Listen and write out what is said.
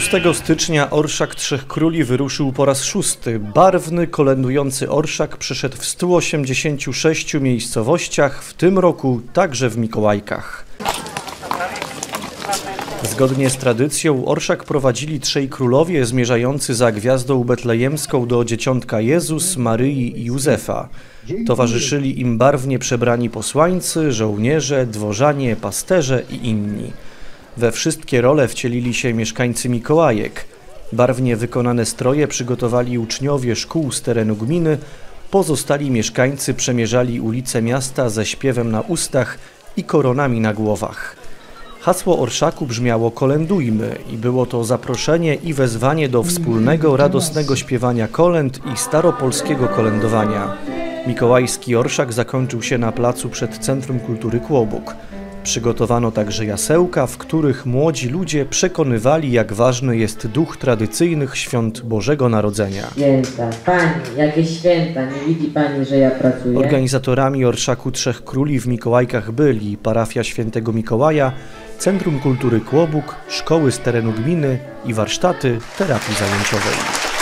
6 stycznia Orszak Trzech Króli wyruszył po raz szósty. Barwny, kolendujący orszak przeszedł w 186 miejscowościach, w tym roku także w Mikołajkach. Zgodnie z tradycją orszak prowadzili trzej królowie zmierzający za gwiazdą betlejemską do dzieciątka Jezus, Maryi i Józefa. Towarzyszyli im barwnie przebrani posłańcy, żołnierze, dworzanie, pasterze i inni. We wszystkie role wcielili się mieszkańcy Mikołajek. Barwnie wykonane stroje przygotowali uczniowie szkół z terenu gminy, pozostali mieszkańcy przemierzali ulice miasta ze śpiewem na ustach i koronami na głowach. Hasło orszaku brzmiało kolendujmy i było to zaproszenie i wezwanie do wspólnego, radosnego śpiewania kolęd i staropolskiego kolędowania. Mikołajski orszak zakończył się na placu przed Centrum Kultury Kłobuk. Przygotowano także jasełka, w których młodzi ludzie przekonywali, jak ważny jest duch tradycyjnych świąt Bożego Narodzenia. Święta. Pani, jakie święta? Nie widzi Pani, że ja pracuję? Organizatorami Orszaku Trzech Króli w Mikołajkach byli parafia Świętego Mikołaja, Centrum Kultury Kłobuk, szkoły z terenu gminy i warsztaty terapii zajęciowej.